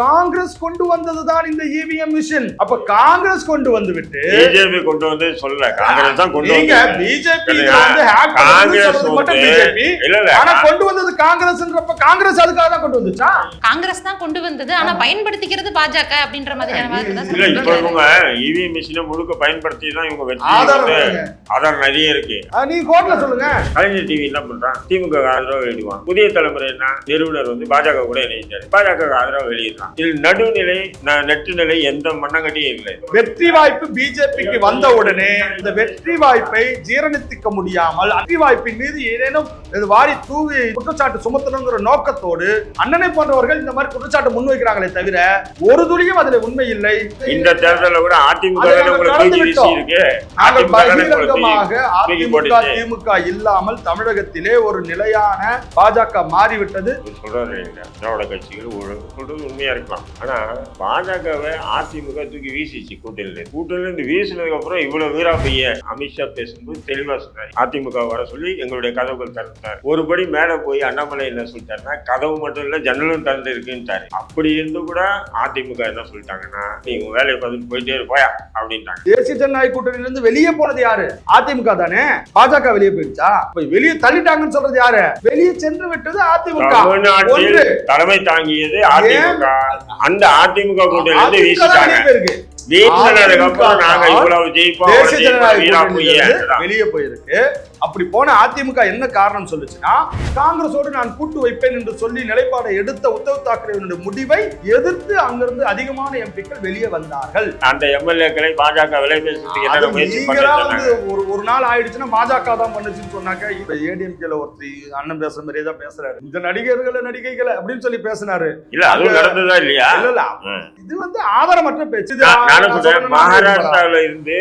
காங்கிரஸ் கொண்டு வந்ததுதான் இந்த இவிஎம் மிஷின் அப்ப காங்கிரஸ் கொண்டு வந்து விட்டு பிஜேபி கொண்டு வந்து சொல்லல காங்கிரஸ் தான் கொண்டு வந்து பிஜேபி? வந்து காங்கிரஸ் மட்டும் பிஜேபி இல்ல இல்ல. ஆனா கொண்டு வந்தது காங்கிரஸ்ன்றப்ப காங்கிரஸ் அதுக்காக தான் கொண்டு வந்துச்சா? காங்கிரஸ் தான் கொண்டு வந்தது. ஆனா பயன்படுத்திக்கிறது பாஜக அப்படின்ற மாதிரியான வார்த்தை தான் இல்ல இப்ப. இவங்க இவிஎம் மிஷினை முழுக்க பயன்படுத்தி தான் இவங்க வெற்றி ஆதாரம் நிறைய இருக்கு. நீங்க கோர்ட்ல சொல்லுங்க. கலைஞர் டிவி என்ன பண்றான்? திமுக ஆதரவு வெளியிடுவான் புதிய தலைமுறை என்ன? நிறுவனர் வந்து பாஜக கூட இணைந்தார் பாஜக ஆதரவு வெளியிடுறான் இதில் நடுநிலை ந- நெட்டு நிலை எந்த மண்ணங்கட்டியும் இல்லை. வெற்றி வாய்ப்பு பிஜேபிக்கு வந்த உடனே இந்த வெற்றி வாய்ப்பை ஜீரணித்துக்க முடியாமல் வெற்றி வாய்ப்பின் மீது ஏதேனும் இது வாரி தூவி குற்றச்சாட்டு சுமத்தணுங்கிற நோக்கத்தோடு அண்ணனை போன்றவர்கள் இந்த மாதிரி குற்றச்சாட்டு முன்வைக்கிறாங்களே தவிர ஒரு துளியும் அதுல உண்மை இல்லை. இந்த தேர்தலில் கூட அதிமுக அதை. திமுக இல்லாமல் தமிழகத்திலே ஒரு நிலையான பாஜக மாறிவிட்டது. சொல்றாரு கட்சிகள் சொல்றது உண்மையா இருக்கலாம். ஆனா பாஜகவை அதிமுக தூக்கி வீசிச்சு கூட்டணியில. கூட்டணியில இருந்து வீசினதுக்கு அப்புறம் இவ்வளவு வீரா பைய அமித்ஷா பேசும்போது தெளிவா சொன்னாரு. அதிமுக வர சொல்லி எங்களுடைய கதவுகள் திறந்தார் ஒருபடி மேல போய் அண்ணாமலை என்ன சொல்லிட்டாருன்னா கதவு மட்டும் இல்ல ஜன்னலும் திறந்து இருக்குன்ட்டாரு அப்படி இருந்து கூட அதிமுக என்ன சொல்லிட்டாங்கன்னா நீ உன் வேலையை பார்த்துட்டு போயிட்டே இருப்போயா அப்படின்ட்டாங்க. தேசிய ஜனநாயக கூட்டணியில இருந்து வெளியே போனது யாரு? அதிமுக தானே. பாஜக வெளியே போயிடுச்சா வெளியே தள்ளிட்டாங்கன்னு சொல்றது யாரு? வெளியே சென்று விட்டது அதிமுக. தலைமை தாங்கியது அதிமுக. அந்த அதிமுக கூட்டணியில இருந்து தான் வீசிட்டாங்க. வீசினதுக்கு அப்புறம் நாங்க இவ்வளவு ஜெயிப்போம் வெளியே போயிருக்கு. அப்படி போன அதிமுக என்ன காரணம் சொல்லுச்சுன்னா காங்கிரஸோடு நான் கூட்டு வைப்பேன் என்று சொல்லி நிலைப்பாடை எடுத்த உத்தவ் தாக்கரேவினுடைய முடிவை எதிர்த்து அங்கிருந்து அதிகமான எம்பிக்கள் வெளியே வந்தார்கள். அந்த எம்எல்ஏக்களை பாஜக அது ஒரு ஒரு நாள் ஆயிடுச்சுன்னா பாஜக தான் பண்ணுச்சுன்னு சொன்னாக்க இப்ப ஏடிஎம்கேல ஒருத்தர் அண்ணன் பேசுற மாதிரியே தான் பேசுறாரு. இந்த நடிகர்களை நடிகைகளை அப்படின்னு சொல்லி பேசினாரு. இல்ல அதுவும் நடந்ததா இல்லையா? இல்ல. இது வந்து ஆதாரமற்ற பேச்சு. மகாராஷ்டிரால இருந்து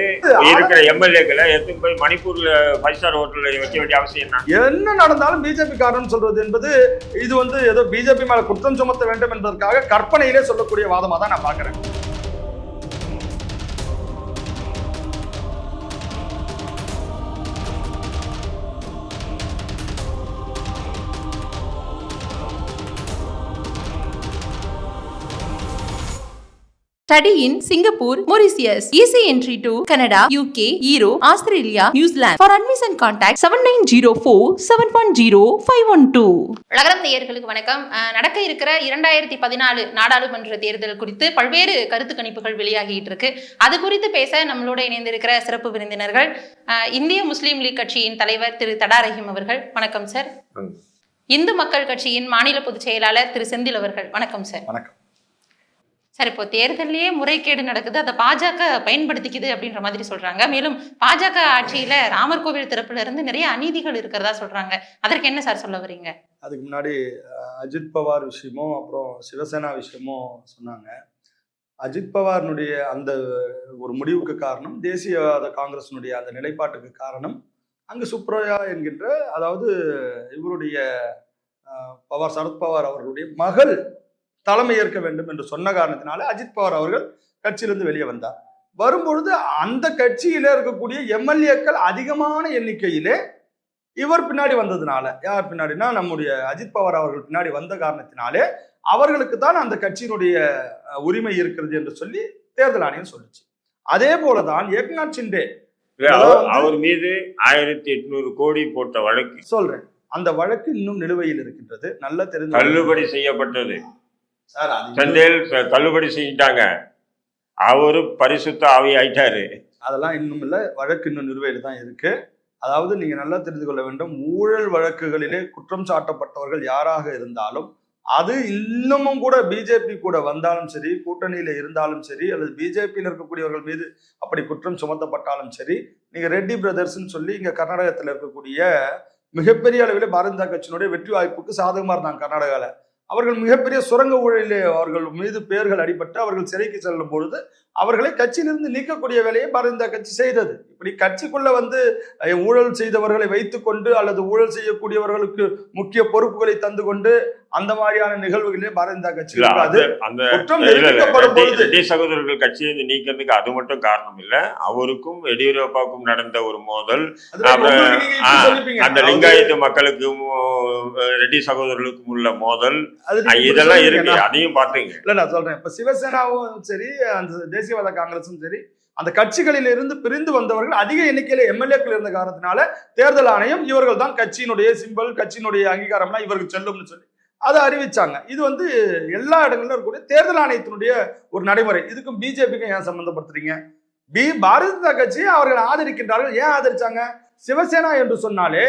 இருக்கிற எம்எல்ஏக்களை எடுத்து போய் மணிப்பூர்ல ஃபைவ் ஸ்டார் ஹோட்டல்ல வைக்க வேண்டிய அவசியம் என்ன? என்ன நடந்தாலும் பிஜேபி காரணம் சொல்றது என்பது இது வந்து ஏதோ பிஜேபி மேல குற்றம் சுமத்த வேண்டும் என்பதற்காக கற்பனையிலே சொல்லக்கூடிய வாதமா தான் நான் பாக்குறேன் Study in Singapore, Mauritius. Easy entry to Canada, UK, Europe, Australia, New Zealand. For admission contact 7904 710 512. உலகம் நேயர்களுக்கு வணக்கம் நடக்க இருக்கிற இரண்டாயிரத்தி பதினாலு நாடாளுமன்ற தேர்தல் குறித்து பல்வேறு கருத்து கணிப்புகள் வெளியாகிட்டு இருக்கு அது குறித்து பேச நம்மளோட இணைந்திருக்கிற சிறப்பு விருந்தினர்கள் இந்திய முஸ்லீம் லீக் கட்சியின் தலைவர் திரு தடா ரஹீம் அவர்கள் வணக்கம் சார். இந்து மக்கள் கட்சியின் மாநில பொதுச் செயலாளர் திரு செந்தில் அவர்கள் வணக்கம் சார் வணக்கம் சார் இப்போ தேர்தல்லையே முறைகேடு நடக்குது. அதை பாஜக பயன்படுத்திக்குது அப்படின்ற மாதிரி சொல்றாங்க. மேலும் பாஜக ஆட்சியில ராமர் கோவில் திறப்புல இருந்து நிறைய அநீதிகள் இருக்கிறதா சொல்றாங்க. அதற்கு என்ன சார் சொல்ல வரீங்க? அதுக்கு முன்னாடி அஜித் பவார் விஷயமும் அப்புறம் சிவசேனா விஷயமும் சொன்னாங்க. அஜித் பவார்னுடைய அந்த ஒரு முடிவுக்கு காரணம் தேசியவாத காங்கிரஸினுடைய அந்த நிலைப்பாட்டுக்கு காரணம் அங்கு சுப்ரயா என்கின்ற அதாவது இவருடைய பவார் சரத்பவார் அவர்களுடைய மகள் தலைமை ஏற்க வேண்டும் என்று சொன்ன காரணத்தினால அஜித் பவார் அவர்கள் கட்சியிலிருந்து வெளியே வந்தார். வரும்பொழுது அந்த கட்சியில இருக்கக்கூடிய எம்எல்ஏக்கள் அதிகமான எண்ணிக்கையிலே இவர் பின்னாடி வந்ததுனால யார் பின்னாடினா நம்முடைய அஜித் பவார் அவர்கள் பின்னாடி வந்த காரணத்தினாலே அவர்களுக்கு தான் அந்த கட்சியினுடைய உரிமை இருக்கிறது என்று சொல்லி தேர்தல் ஆணையம் சொல்லுச்சு. அதே போலதான் ஏக்நாத் சிண்டே. அவர்- மீது ஆயிரத்தி எட்நூறு கோடி போட்ட வழக்கு. சொல்றேன். அந்த வழக்கு இன்னும் நிலுவையில் இருக்கின்றது. நல்ல தெரிந்து தள்ளுபடி செய்யப்பட்டது. சந்தையில் தள்ளுபடி செஞ்சிட்டாங்க அவரு பரிசுத்த ஆவி ஆயிட்டாரு அதெல்லாம் இன்னும் இல்லை வழக்கு இன்னும் நிலுவையில் தான் இருக்கு. அதாவது நீங்க நல்லா தெரிந்து கொள்ள வேண்டும் ஊழல் வழக்குகளிலே குற்றம் சாட்டப்பட்டவர்கள் யாராக இருந்தாலும் அது இன்னமும் கூட பிஜேபி கூட வந்தாலும் சரி கூட்டணியில இருந்தாலும் சரி அல்லது பிஜேபியில் இருக்கக்கூடியவர்கள் மீது அப்படி குற்றம் சுமத்தப்பட்டாலும் சரி நீங்க ரெட்டி பிரதர்ஸ்னு சொல்லி இங்க கர்நாடகத்தில் இருக்கக்கூடிய மிகப்பெரிய அளவில் பாரதிய கட்சியினுடைய வெற்றி வாய்ப்புக்கு சாதகமா இருந்தாங்க கர்நாடகால. அவர்கள் மிகப்பெரிய சுரங்க ஊழலிலே அவர்கள் மீது பெயர்கள் அடிபட்டு அவர்கள் சிறைக்கு செல்லும் பொழுது அவர்களை கட்சியிலிருந்து நீக்கக்கூடிய வேலையை பாரதிய கட்சி செய்தது. இப்படி கட்சிக்குள்ள வந்து ஊழல் செய்தவர்களை வைத்துக்கொண்டு அல்லது ஊழல் செய்யக்கூடியவர்களுக்கு முக்கிய பொறுப்புகளை தந்து கொண்டு அந்த மாதிரியான நிகழ்வுகளே பாரதிய கட்சி அந்த அந்த சகோதரர்கள் கட்சியை நீக்கிறதுக்கு அது மட்டும் காரணம் இல்ல. அவருக்கும் எடியூரப்பாவுக்கும் நடந்த ஒரு மோதல். அந்த லிங்காயத்து மக்களுக்கும் ரெட்டி சகோதரர்களுக்கும் உள்ள மோதல். இதெல்லாம். இருக்கு. அதையும் பாத்துங்க இல்ல நான் சொல்றேன். இப்ப சிவசேனாவும் சரி அந்த தேசியவாத காங்கிரஸும் சரி அந்த கட்சிகளில் இருந்து பிரிந்து வந்தவர்கள் அதிக எண்ணிக்கையில எம்எல்ஏக்கள் இருந்த காரணத்தினால தேர்தல் ஆணையம் இவர்கள் தான் கட்சியினுடைய சிம்பல் கட்சியினுடைய அங்கீகாரம்லாம் இவருக்கு செல்லும்னு சொல்லி அதை அறிவிச்சாங்க. இது வந்து எல்லா இடங்களிலும் இருக்கக்கூடிய தேர்தல் ஆணையத்தினுடைய ஒரு நடைமுறை. இதுக்கும் பிஜேபிக்கும் ஏன் சம்மந்தப்படுத்துறீங்க பி பாரதிய ஜனதா கட்சியை அவர்கள் ஆதரிக்கின்றார்கள். ஏன் ஆதரிச்சாங்க? சிவசேனா என்று சொன்னாலே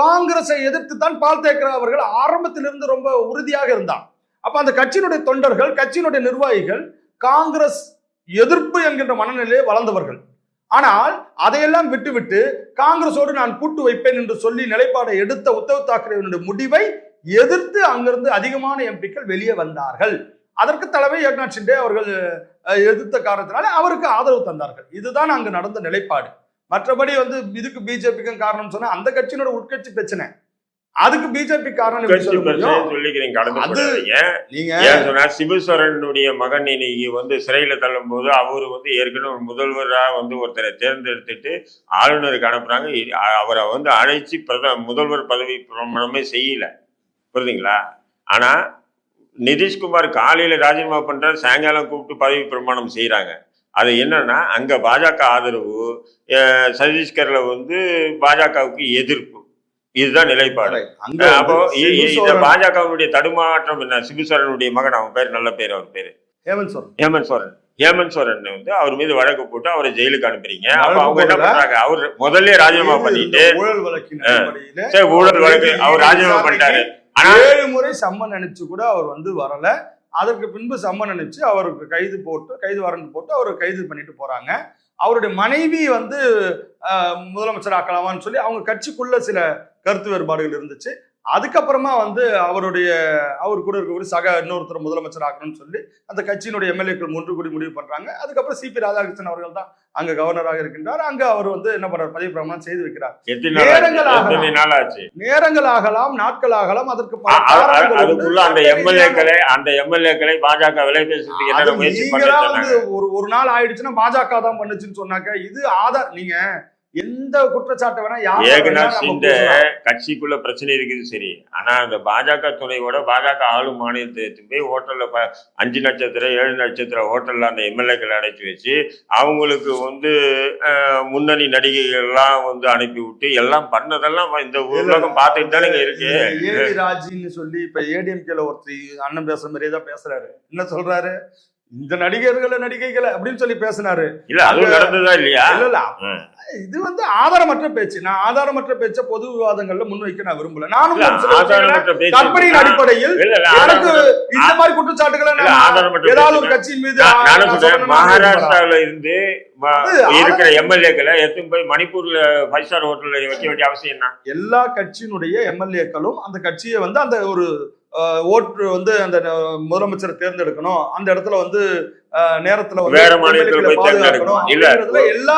காங்கிரஸை எதிர்த்து தான் பால் தேக்கரா அவர்கள் ஆரம்பத்திலிருந்து ரொம்ப உறுதியாக இருந்தான் அப்ப அந்த கட்சியினுடைய தொண்டர்கள் கட்சியினுடைய நிர்வாகிகள் காங்கிரஸ் எதிர்ப்பு என்கின்ற மனநிலையை வளர்ந்தவர்கள். ஆனால் அதையெல்லாம் விட்டுவிட்டு காங்கிரஸோடு நான் கூட்டு வைப்பேன் என்று சொல்லி நிலைப்பாடை எடுத்த உத்தவ் தாக்கரேவனுடைய முடிவை எதிர்த்து அங்கிருந்து அதிகமான எம்பிக்கள் வெளியே வந்தார்கள். அதற்கு தலைமை ஏக்நாத் ஷிண்டே அவர்கள் எதிர்த்த காரணத்தினால அவருக்கு ஆதரவு தந்தார்கள். இதுதான் அங்கு நடந்த நிலைப்பாடு. மற்றபடி வந்து இதுக்கு பிஜேபிக்கும் காரணம் சொன்னா அந்த கட்சியினோட உட்கட்சி பிரச்சனை. அதுக்கு பிஜேபி காரணம் சொல்லிக்கிறீங்க கடந்து அது- போடாதீங்க. நீங்க ஏன் சொன்னா சிவஸ்வரனுடைய மகன் இன்னைக்கு வந்து சிறையில தள்ளும் போது அவரு வந்து ஏற்கனவே ஒரு முதல்வரா வந்து ஒருத்தரை தேர்ந்தெடுத்துட்டு ஆளுநருக்கு அனுப்புறாங்க. அவரை வந்து அழைச்சி பிரத முதல்வர் பதவி பிரமாணமே செய்யல. புரியுதுங்களா? ஆனா நிதிஷ்குமார் காலையில ராஜினாமா பண்றாரு சாயங்காலம் கூப்பிட்டு பதவி பிரமாணம் செய்யறாங்க அது என்னன்னா அங்க பாஜக ஆதரவு சத்தீஸ்கர்ல வந்து பாஜகவுக்கு எதிர்ப்பு. இதுதான் நிலைப்பாடு. அப்போ இந்த பாஜகவுடைய தடுமாற்றம் என்ன? சிபுசரனுடைய மகன் அவன் பேர் நல்ல பேர் அவர் பேரு. ஹேமந்த் சோரன். ஹேமந்த் சோரன். ஹேமந்த் சோரன் வந்து அவர் மீது வழக்கு போட்டு அவரை ஜெயிலுக்கு அனுப்புறீங்க. அப்ப அவங்க என்ன. பண்றாங்க? அவர் முதல்ல ராஜினாமா பண்ணிட்டு ஊழல் வழக்கு அவர் ராஜினாமா பண்ணிட்டாரு. ஏழு முறை சம்மன் அனுப்பிச்சு கூட அவர் வந்து வரல. அதற்கு பின்பு சம்மன் அனுப்பிச்சு அவருக்கு கைது போட்டு கைது வாரண்ட் போட்டு அவரை கைது பண்ணிட்டு போறாங்க. அவருடைய மனைவி வந்து முதலமைச்சர் ஆக்கலாமான்னு சொல்லி அவங்க கட்சிக்குள்ள சில கருத்து வேறுபாடுகள் இருந்துச்சு. அதுக்கப்புறமா வந்து அவருடைய அவர் கூட இருக்கக்கூடிய சக இன்னொருத்தர் முதலமைச்சர் ஆக்கணும்னு சொல்லி அந்த கட்சியினுடைய எம்எல்ஏக்கள் ஒன்று கூடி முடிவு பண்றாங்க. அதுக்கப்புறம் சிபி ராதாகிருஷ்ணன் அவர்கள் தான் அங்க கவர்னராக இருக்கின்றார். அங்க அவர் வந்து என்ன பண்றார்? பதவி பிரமாணம் செய்து வைக்கிறார்? நேரங்கள் ஆச்சு? நேரங்கள் ஆகலாம் நாட்கள் ஆகலாம் அதற்கு. அதுக்குள்ள அந்த எம்எல்ஏக்களை அந்த எம்எல்ஏக்களை பாஜக விலை பேசுறதுக்கு ஒரு ஒரு நாள் ஆயிடுச்சுன்னா பாஜக தான் பண்ணுச்சுன்னு சொன்னாக்க இது ஆதார் நீங்க எந்த குற்றச்சாட்டை வேணா யார் ஏகநாத் சிண்டே கட்சிக்குள்ள பிரச்சனை இருக்குது சரி. ஆனா அந்த பாஜக துணையோட பாஜக ஆளும் மாநிலத்தை போய் ஹோட்டல்ல அஞ்சு நட்சத்திரம் ஏழு நட்சத்திர ஹோட்டல்ல அந்த எம்எல்ஏக்களை அடைச்சி வச்சு அவங்களுக்கு வந்து முன்னணி நடிகைகள் எல்லாம் வந்து அனுப்பி விட்டு எல்லாம் பண்ணதெல்லாம் இந்த உலகம் பார்த்துட்டு தானே இருக்கு. ஏடி ராஜின்னு சொல்லி இப்ப ஏடிஎம்கேல ஒருத்தர் அண்ணன் பேசுற மாதிரியே தான் பேசுறாரு. என்ன சொல்றாரு? இந்த நடிகர்களை நடிகைகளை அப்படின்னு சொல்லி பேசினாரு. இல்ல அதுவும் நடந்ததா இல்லையா? இல்ல இல்ல. இது வந்து ஆதாரமற்ற பேச்சு. நான் ஆதாரமற்ற பேச்ச பொது விவாதங்கள்ல முன்வைக்க நான் விரும்பல. நானும் கற்பனையின் அடிப்படையில் எனக்கு இந்த மாதிரி குற்றச்சாட்டுகளை ஏதாவது ஒரு கட்சியின் மீது. மகாராஷ்டிராவில இருந்து அது இருக்கிற எம்எல்ஏக்களை எடுத்துன்னு போய் மணிப்பூர்ல ஃபைவ் ஸ்டார் ஹோட்டல்ல வைக்க வேண்டிய அவசியம் என்ன? எல்லா கட்சியினுடைய எம்எல்ஏக்களும் அந்த கட்சியை வந்து அந்த ஒரு ஓட்டு வந்து அந்த முதலமைச்சரை தேர்ந்தெடுக்கணும். அந்த இடத்துல வந்து நேரத்துல வேற மாநிலத்துல போய் தேர்ந்தெடுக்கணும். இல்ல. எல்லா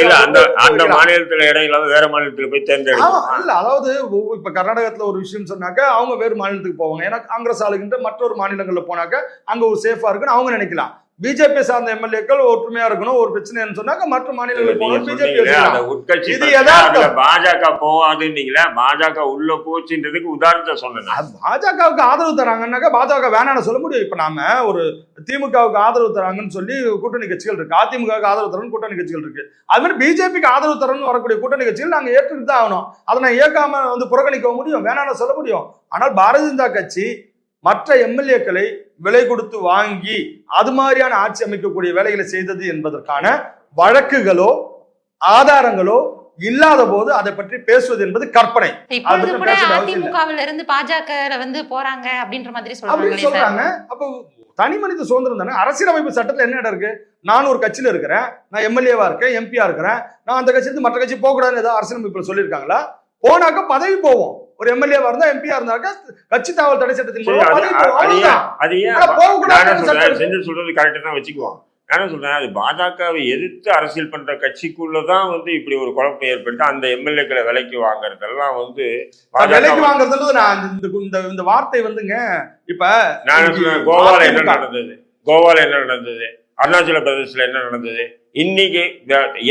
இல்ல. அந்த அந்த மாநிலத்துல இடம் இல்லாம வேற மாநிலத்துல போய் தேர்ந்தெடுக்கணும். இல்ல. அதாவது இப்ப கர்நாடகத்துல ஒரு விஷயம் சொன்னாக்க அவங்க வேறு மாநிலத்துக்கு போவாங்க. ஏன்னா காங்கிரஸ் ஆளுகின்ற மற்றொரு மாநிலங்கள்ல போனாக்க அங்க ஒரு சேஃபா இருக்குன்னு அவங்க நினைக்கலாம். பிஜேபி சார்ந்த எம்எல்ஏக்கள் ஒற்றுமையா இருக்கணும் ஒரு பிரச்சனைன்னு சொன்னாக்க மற்ற மாநிலங்களுக்கு பாஜக போகாதுன்னீங்களே பாஜக உள்ள போச்சுன்றதுக்கு உதாரணத்தை சொன்னேன். பாஜகவுக்கு ஆதரவு தராங்கன்னாக்கா பாஜக வேணாம்னு சொல்ல முடியும். இப்ப நாம ஒரு திமுகவுக்கு ஆதரவு தராங்கன்னு சொல்லி கூட்டணி கட்சிகள் இருக்கு. அதிமுகவுக்கு ஆதரவு தரணும் கூட்டணி கட்சிகள் இருக்கு. அது மாதிரி பிஜேபிக்கு ஆதரவு தரணும்னு வரக்கூடிய கூட்டணி கட்சிகள் நாங்க ஏற்றுக்கிட்டு தான் ஆகணும். அதை நான் ஏற்காம வந்து புறக்கணிக்க முடியும் வேணாம்னு சொல்ல முடியும். ஆனால் பாரதிய ஜனதா கட்சி மற்ற எம்எல்ஏக்களை விலை கொடுத்து வாங்கி அது மாதிரியான ஆட்சி அமைக்கக்கூடிய வேலைகளை செய்தது என்பதற்கான வழக்குகளோ ஆதாரங்களோ இல்லாத போது அதை பற்றி பேசுவது என்பது கற்பனை. இப்பொழுது அது கூட பேச அவசியம் இல்ல. அதிமுகவில இருந்து பாஜக வந்து போறாங்க அப்படின்ற மாதிரி சொல்றாங்க அப்போ தனி மனித சுதந்திரம் தானே? அரசியலமைப்பு சட்டத்துல என்ன இடம் இருக்கு? நான் ஒரு கட்சியில இருக்கிறேன். நான் எம்எல்ஏவா இருக்கேன் எம்பியா இருக்கிறேன். நான் அந்த கட்சியிலிருந்து மற்ற கட்சி போக கூடாதுன்னு ஏதாவது அரசியலமைப்புல சொல்லியிருக்காங்களா? போனாக்க பதவி போவோம். ஒரு எம்எல்ஏவா இருந்தா எம்பியா இருந்தாக்க கட்சி தாவல் தடை சட்டத்தின் சொல்றது கரெக்ட் தான் வச்சுக்குவோம் நான் என்ன சொல்றேன் அது பாஜகவை எதிர்த்து அரசியல் பண்ற கட்சிக்குள்ளதான் வந்து இப்படி ஒரு குழப்பம் ஏற்பட்டு அந்த எம்எல்ஏக்களை விலைக்கு வாங்குறதெல்லாம் வந்து விலைக்கு பாஜக வாங்குறதுல நான் இந்த இந்த வார்த்தை வந்துங்க. இப்ப நான் சொல்றேன் கோவால என்ன நடந்தது? கோவால என்ன நடந்தது? அருணாச்சல பிரதேசத்துல என்ன நடந்தது? இன்னைக்கு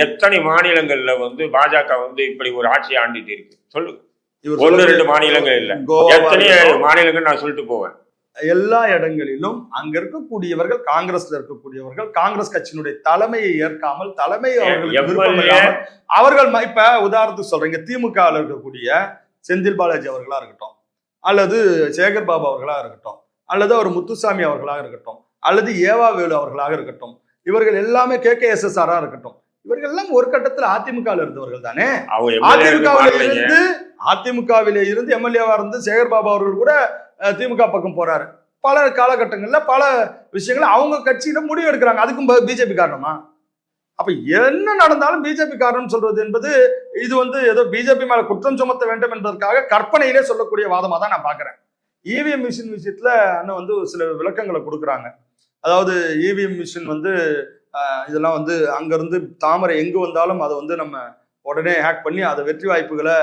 எத்தனை மாநிலங்கள்ல வந்து பாஜக வந்து இப்படி ஒரு ஆட்சி ஆண்டிட்டு இருக்கு? சொல்லுங்க. சொல்லக்கூடிய ரெண்டு மாநிலங்கள் இல்ல. எத்தனையோ மாநிலங்கள் நான் சொல்லிட்டு போவேன். எல்லா இடங்களிலும் அங்க இருக்கக்கூடியவர்கள் காங்கிரஸ்ல இருக்கக்கூடியவர்கள் காங்கிரஸ் கட்சியினுடைய தலைமையை ஏற்காமல் தலைமை அவர்கள் ம- இப்ப உதாரணத்துக்கு சொல்றீங்க திமுக இருக்கக்கூடிய செந்தில் பாலாஜி அவர்களா இருக்கட்டும் அல்லது சேகர் பாபு அவர்களா இருக்கட்டும் அல்லது அவர் முத்துசாமி அவர்களாக இருக்கட்டும் அல்லது ஏவா வேலு அவர்களாக இருக்கட்டும் இவர்கள் எல்லாமே கே கே எஸ் எஸ் ஆரா இருக்கட்டும். இவர்கள் எல்லாம் ஒரு கட்டத்துல அதிமுக இருந்தவர்கள் தானே? அதிமுகவில இருந்து அதிமுகவில இருந்து எம்எல்ஏவா இருந்து சேகர் பாபு அவர்கள் கூட திமுக பக்கம் போறாரு. பல காலகட்டங்கள்ல பல விஷயங்களை அவங்க கட்சியில முடிவு எடுக்கிறாங்க. அதுக்கும் பிஜேபி காரணமா? அப்ப என்ன நடந்தாலும் பிஜேபி காரணம் சொல்றது என்பது இது வந்து ஏதோ பிஜேபி மேல குற்றம் சுமத்த வேண்டும் என்பதற்காக கற்பனையிலே சொல்லக்கூடிய வாதமா தான் நான் பாக்குறேன் இவிஎம் மிஷின் விஷயத்துல அண்ணன் வந்து ஒரு சில விளக்கங்களை கொடுக்குறாங்க. அதாவது இவிஎம் மிஷின் வந்து இதெல்லாம் வந்து அங்கேருந்து தாமரை எங்கு வந்தாலும் அதை வந்து நம்ம உடனே ஹேக் பண்ணி அதை வெற்றி வாய்ப்புகளை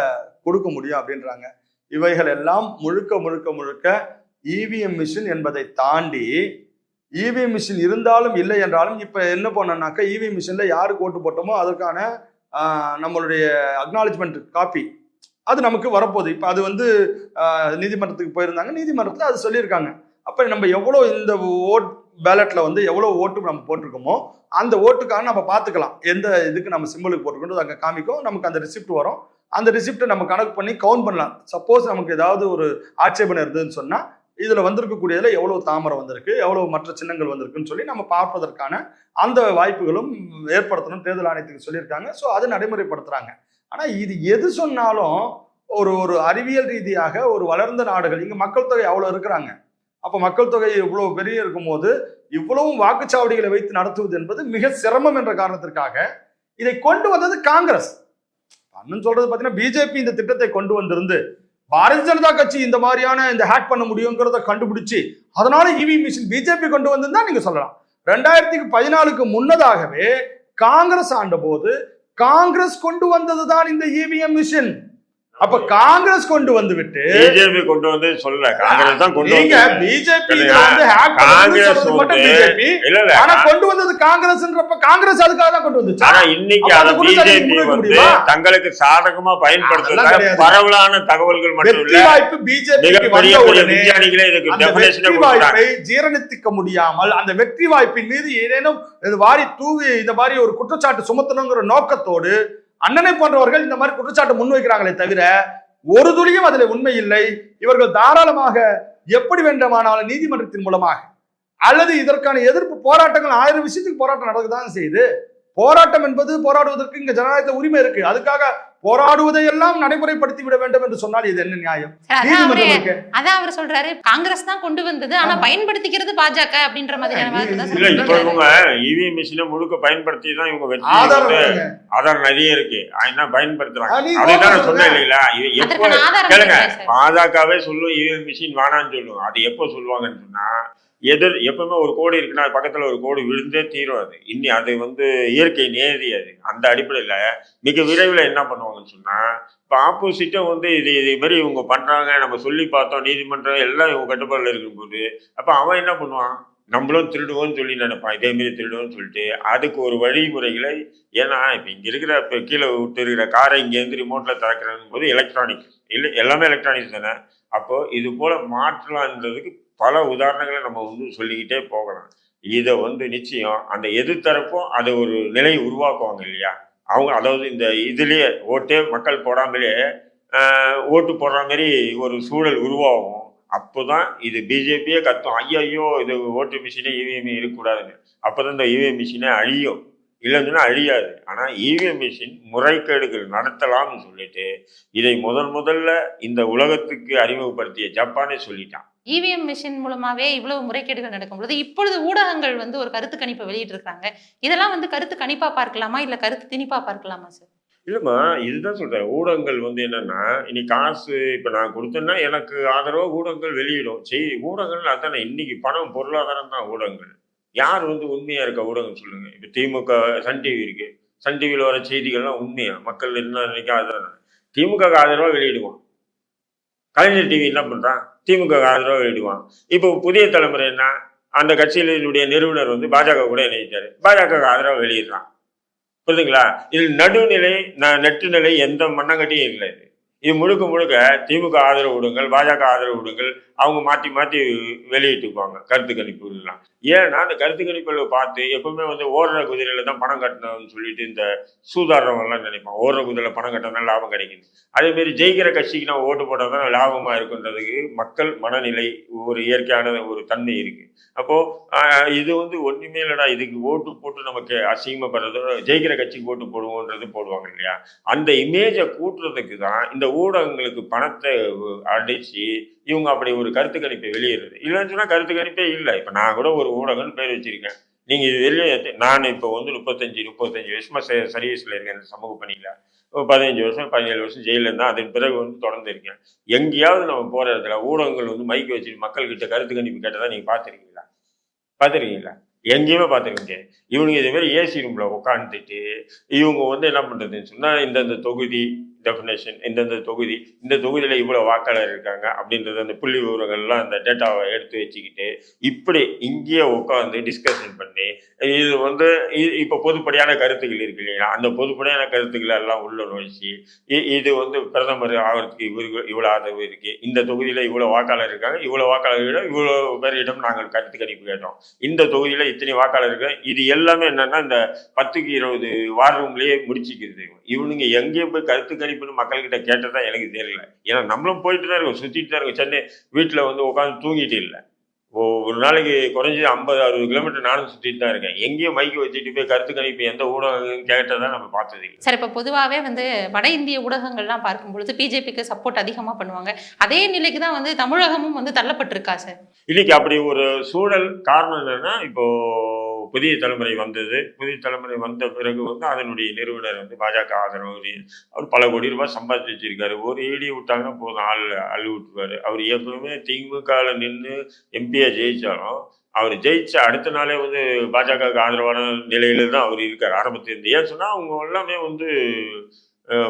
கொடுக்க முடியும் அப்படின்றாங்க. இவைகள் எல்லாம் முழுக்க முழுக்க முழுக்க இவிஎம் மிஷின் என்பதை தாண்டி இவிஎம் மிஷின் இருந்தாலும் இல்லை என்றாலும் இப்போ என்ன பண்ணோம்னாக்கா இவிஎம் மிஷினில் யாருக்கு ஓட்டு போட்டோமோ அதற்கான நம்மளுடைய அக்னாலஜ்மெண்ட் காப்பி அது நமக்கு வரப்போகுது. இப்போ அது வந்து நீதிமன்றத்துக்கு போயிருந்தாங்க. நீதிமன்றத்தில் அது சொல்லியிருக்காங்க. அப்போ நம்ம எவ்வளோ இந்த ஓட் பேலட்ல வந்து எவ்வளோ ஓட்டு நம்ம போட்டிருக்கோமோ அந்த ஓட்டுக்கான நம்ம பார்த்துக்கலாம். எந்த இதுக்கு நம்ம சிம்பிளுக்கு போட்டிருக்கோம் அங்கே காமிக்கும். நமக்கு அந்த ரிசிப்ட் வரும். அந்த ரிசிப்டை நம்ம கணக்கு பண்ணி கவுண்ட் பண்ணலாம். சப்போஸ் நமக்கு ஏதாவது ஒரு ஆட்சேபனை இருந்ததுன்னு சொன்னால் இதில் வந்திருக்கக்கூடியதில் எவ்வளோ தாமரை வந்திருக்கு எவ்வளோ மற்ற சின்னங்கள் வந்திருக்குன்னு சொல்லி நம்ம பார்ப்பதற்கான அந்த வாய்ப்புகளும் ஏற்படுத்தணும். தேர்தல் ஆணையத்துக்கு சொல்லியிருக்காங்க. ஸோ அது நடைமுறைப்படுத்துகிறாங்க ஆனால் இது எது சொன்னாலும் ஒரு ஒரு அறிவியல் ரீதியாக ஒரு வளர்ந்த நாடுகள் இங்கே மக்கள் தொகை அவ்வளோ இருக்கிறாங்க. அப்போ மக்கள் தொகை இவ்வளவு பெரிய இருக்கும்போது இவ்வளவும் வாக்குச்சாவடிகளை வைத்து நடத்துவது என்பது மிக சிரமம் என்ற காரணத்திற்காக இதை கொண்டு வந்தது காங்கிரஸ். அண்ணன் சொல்றது பார்த்தீங்கன்னா பிஜேபி இந்த திட்டத்தை கொண்டு வந்திருந்து பாரதிய ஜனதா கட்சி இந்த மாதிரியான இந்த ஹேக் பண்ண முடியுங்கிறத கண்டுபிடிச்சு அதனால இவி மிஷின் பிஜேபி கொண்டு வந்திருந்தா நீங்க சொல்லலாம். ரெண்டாயிரத்தி பதினாலுக்கு முன்னதாகவே காங்கிரஸ் ஆண்ட போது காங்கிரஸ் கொண்டு வந்ததுதான் இந்த இவிஎம் மிஷின் அப்ப காங்கிரஸ் கொண்டு வந்து விட்டு பிஜேபி கொண்டு வந்து சொல்லல. காங்கிரஸ் தான் கொண்டு நீங்க பிஜேபி காங்கிரஸ் பிஜேபி இல்ல இல்ல. ஆனா கொண்டு வந்தது காங்கிரஸ்ன்றப்ப காங்கிரஸ் அதுக்காக தான் கொண்டு வந்துச்சு? ஆனா இன்னைக்கு அதை பிஜேபி வந்து? தங்களுக்கு சாதகமா கிடையாது. பரவலான தகவல்கள் மட்டும் வெற்றி இல்ல வாய்ப்பு வந்த பெரிய விஞ்ஞானிகளே இதுக்கு கொடுக்குறாங்க வாய்ப்பை ஜீரணித்துக்க முடியாமல் அந்த வெற்றி வாய்ப்பின் மீது ஏதேனும் இது வாரி தூவி இந்த மாதிரி ஒரு குற்றச்சாட்டு சுமத்தணுங்கிற நோக்கத்தோடு அண்ணனை போன்றவர்கள் இந்த மாதிரி குற்றச்சாட்டு முன்வைக்கிறாங்களே தவிர ஒரு துளியும் அதில் உண்மை இல்லை. இவர்கள் தாராளமாக எப்படி வேண்டுமானாலும் நீதிமன்றத்தின் மூலமாக அல்லது இதற்கான எதிர்ப்பு போராட்டங்கள் ஆயிரம் விஷயத்துக்கு போராட்டம் நடக்கதான் செய்யுது போராட்டம் என்பது போராடுவதற்கு இங்க ஜனநாயகத்தில் உரிமை இருக்கு. அதுக்காக போராடுவதையெல்லாம் நடைமுறைப்படுத்தி விட வேண்டும் என்று சொன்னால் இது என்ன நியாயம்? அதான் அவரு சொல்றாரு. காங்கிரஸ் தான் கொண்டு வந்தது ஆனா. பயன்படுத்திக்கிறது பாஜக அப்படின்ற மாதிரியான வார்த்தை தான் இல்ல இப்ப சொல்றாரு. இவங்க இவிஎம் மிஷினை முழுக்க பயன்படுத்தி தான் இவங்க வெற்றி ஆதாரம் நிறைய இருக்கு. என்ன பயன்படுத்துறாங்க. அதுதான். சொன்னேன் இல்லைங்களா? எப்போ கேளுங்க. பாஜகவே சொல்லும் இவிஎம் மிஷின் வேணாம்னு சொல்லும் அது எப்போ சொல்லுவாங்கன்னு சொன்னா எதிர் எப்பவுமே ஒரு கோடு இருக்குன்னா அது பக்கத்துல ஒரு கோடு விழுந்தே தீரும் அது. இன்னி அது வந்து இயற்கை நேதி அது. அந்த அடிப்படையில மிக விரைவில் என்ன பண்ணுவாங்கன்னு சொன்னால் இப்போ ஆப்போசிட்டை வந்து இது இது மாதிரி இவங்க பண்ணுறாங்க நம்ம சொல்லி பார்த்தோம் நீதிமன்றம் எல்லாம் இவங்க கட்டுப்பாடில் இருக்கும்போது அப்போ அவன் என்ன பண்ணுவான்? நம்மளும் திருடுவோம்னு சொல்லி நினைப்பான். இதேமாரி திருடுவோம்னு சொல்லிட்டு அதுக்கு ஒரு வழிமுறைகளை ஏன்னா இப்போ இங்கே இருக்கிற இப்போ கீழே விட்டு இருக்கிற காரை இங்கேருந்து ரிமோட்டில் திறக்கிறதும் போது எலக்ட்ரானிக் இல்லை எல்லாமே எலக்ட்ரானிக்ஸ் தானே? அப்போ இது போல் மாற்றலான்றதுக்கு பல உதாரணங்களை நம்ம வந்து சொல்லிக்கிட்டே போகலாம். இதை வந்து நிச்சயம் அந்த எதிர்த்தரப்பும் அதை ஒரு நிலை உருவாக்குவாங்க இல்லையா? அவங்க அதாவது இந்த இதுலேயே ஓட்டே மக்கள் போடாமலே ஓட்டு போடுற மாதிரி ஒரு சூழல் உருவாகும். அப்போ தான் இது பிஜேபியே கத்தும். ஐயோ இது ஓட்டு மிஷினே இவிஎம் இருக்கக்கூடாதுன்னு. அப்போ தான் இந்த இவிஎம் மிஷினே அழியும். இல்லைன்னா அழியாது. ஆனால் இவிஎம் மிஷின் முறைகேடுகள் நடத்தலாம்னு சொல்லிட்டு இதை முதன் முதல்ல இந்த உலகத்துக்கு அறிமுகப்படுத்திய ஜப்பானே சொல்லிட்டான். இவிஎம் மிஷின் மூலமாவே இவ்வளவு முறைகேடுகள் நடக்கும்போது இப்பொழுது ஊடகங்கள் வந்து ஒரு கருத்து கணிப்பை வெளியிட்டு இருக்காங்க இதெல்லாம் வந்து கருத்து கணிப்பா பார்க்கலாமா? இல்ல கருத்து திணிப்பா பார்க்கலாமா சார் இல்லைம்மா இதுதான் சொல்றேன். ஊடகங்கள் வந்து என்னன்னா இனி காசு இப்போ நான் கொடுத்தேன்னா எனக்கு ஆதரவாக ஊடகங்கள் வெளியிடும். செய்தி ஊடகங்கள் அதானே இன்னைக்கு பணம் பொருளாதாரம் தான் ஊடகங்கள். யார் வந்து உண்மையா இருக்க ஊடகம் சொல்லுங்க. இப்போ திமுக சன் டிவி இருக்கு. சன் டிவியில் வர செய்திகள்லாம் உண்மையா? மக்கள் என்ன அதுதானே திமுக ஆதரவாக வெளியிடுவோம். கலைஞர் டிவி என்ன பண்றான்? திமுக ஆதரவு எழுதுவான் இப்போ புதிய தலைமுறை என்ன? அந்த கட்சியினுடைய நிறுவனர் வந்து பாஜக கூட இணைத்தாரு பாஜக ஆதரவு வெளியிடுறான். புரியுதுங்களா இதில் நடுநிலை ந- நெட்டு நிலை எந்த மண்ணங்கட்டியும் இல்லை. இது முழுக்க முழுக்க திமுக ஆதரவு விடுங்கள் பாஜக ஆதரவு விடுங்கள் அவங்க மாற்றி மாற்றி வெளியிட்டுக்குவாங்க கருத்து கணிப்புலாம் ஏன்னா அந்த கருத்து கணிப்புகளை பார்த்து எப்பவுமே வந்து ஓடுற குதிரையில தான் பணம் கட்டணும்னு சொல்லிட்டு இந்த சூதாடுறவங்கலாம் நினைப்பான் ஓடுற குதிரையில பணம் கட்டினா லாபம் கிடைக்குது. அதே மாதிரி ஜெயிக்கிற கட்சிக்கு நான் ஓட்டு போட்டால் தான் லாபமா இருக்குன்றதுக்கு மக்கள் மனநிலை ஒரு இயற்கையான ஒரு தன்மை இருக்கு. அப்போ இது வந்து ஒண்ணுமே இல்லடா இதுக்கு ஓட்டு போட்டு நமக்கு அசிங்கப்படுறதோ ஜெயிக்கிற கட்சிக்கு ஓட்டு போடுவோன்றது போடுவாங்க இல்லையா? அந்த இமேஜை கூட்டுறதுக்கு தான் இந்த ஊடகங்களுக்கு பணத்தை அடிச்சு இவங்க அப்படி ஒரு கருத்து கணிப்பை வெளியிடுறது. இல்லைன்னு சொன்னா கருத்து கணிப்பே இல்லை. இப்போ நான் கூட ஒரு ஊடகம்னு பேர் வச்சிருக்கேன். நீங்க இது வெளியே நான் இப்போ வந்து முப்பத்தஞ்சு முப்பத்தஞ்சு வருஷமா ச- சர்வீஸ்ல இருக்கேன் சமூக பணியில. பதினஞ்சு வருஷம் பதினேழு வருஷம் ஜெயிலில் இருந்தால் அதன் பிறகு வந்து தொடர்ந்து இருக்கேன். எங்கேயாவது நம்ம போற இடத்துல ஊடகங்கள் வந்து மைக் வச்சுட்டு மக்கள்கிட்ட கருத்து கணிப்பு கேட்டதா நீங்க பார்த்துருக்கீங்களா? பார்த்துருக்கீங்களா? எங்கேயுமே பார்த்துருக்கீங்க இவனுங்க இதே மாதிரி ஏசி ரூம்ல உட்காந்துட்டு இவங்க வந்து என்ன பண்றதுன்னு சொன்னா இந்தந்த தொகுதி டெஃபினேஷன் இந்தந்த தொகுதி இந்த தொகுதியில் இவ்வளோ வாக்காளர் இருக்காங்க அப்படின்றது அந்த புள்ளி விவரங்கள்லாம் அந்த டேட்டாவை எடுத்து வச்சுக்கிட்டு இப்படி இங்கேயே உட்காந்து டிஸ்கஷன் பண்ணி இது வந்து இப்போ பொதுப்படையான கருத்துக்கள் இருக்கு இல்லைங்களா? அந்த பொதுப்படையான கருத்துக்களை எல்லாம் உள்ள நுழைச்சி இ- இது வந்து பிரதமர் ஆகிறதுக்கு இவருக்கு இவ்வளோ ஆதரவு இருக்கு இந்த தொகுதியில் இவ்வளோ வாக்காளர் இருக்காங்க இவ்வளோ வாக்காளர்களிடம் இவ்வளோ பேரிடம் நாங்கள் கருத்து கணிப்பு கேட்டோம். இந்த தொகுதியில் இத்தனை வாக்காளர் இருக்கு இது எல்லாமே என்னன்னா இந்த பத்துக்கு இருபது வார் ரூம்லயே முடிச்சுக்கிறது. இவனுங்க எங்கேயும் போய் கருத்து கணிப்புன்னு மக்கள்கிட்ட கேட்டதா எனக்கு தெரியல. ஏன்னா நம்மளும் போயிட்டு தான் இருக்கோம். சுத்திட்டு தான் இருக்கோம். சென்னை வீட்டுல வந்து உட்காந்து தூங்கிட்டு இல்லை. ஒரு நாளைக்கு குறைஞ்சது ஐம்பது அறுபது கிலோமீட்டர் நானும் சுத்திட்டு தான் இருக்கேன். எங்கேயும் மைக்கு வச்சுட்டு போய் கருத்து கணிப்பு எந்த ஊடகம் கேட்டதா நம்ம பார்த்தது இல்லை. சார் இப்போ பொதுவாகவே வந்து வட இந்திய ஊடகங்கள்லாம் பார்க்கும் பொழுது பிஜேபிக்கு சப்போர்ட் அதிகமாக பண்ணுவாங்க. அதே நிலைக்கு தான் வந்து தமிழகமும் வந்து தள்ளப்பட்டிருக்கா சார்? இன்னைக்கு அப்படி ஒரு சூழல் காரணம் என்னன்னா இப்போ புதிய தலைமுறை வந்தது. புதிய தலைமுறை வந்த பிறகு வந்து அதனுடைய நிறுவனர் வந்து பாஜக ஆதரவு அவர் பல கோடி ரூபாய் சம்பாதிச்சு வச்சிருக்காரு ஒரு ஏடி விட்டாங்கன்னா போதும் ஆள் அள்ளி விட்டுருவாரு. அவர் எப்பவுமே திமுகவில் நின்று எம்பியாக ஜெயித்தாலும் அவர் ஜெயிச்ச அடுத்த நாளே வந்து பாஜகவுக்கு ஆதரவான நிலையில தான் அவர் இருக்கார். ஆரம்பத்திலிருந்து ஏன் சொன்னால் அவங்க எல்லாமே வந்து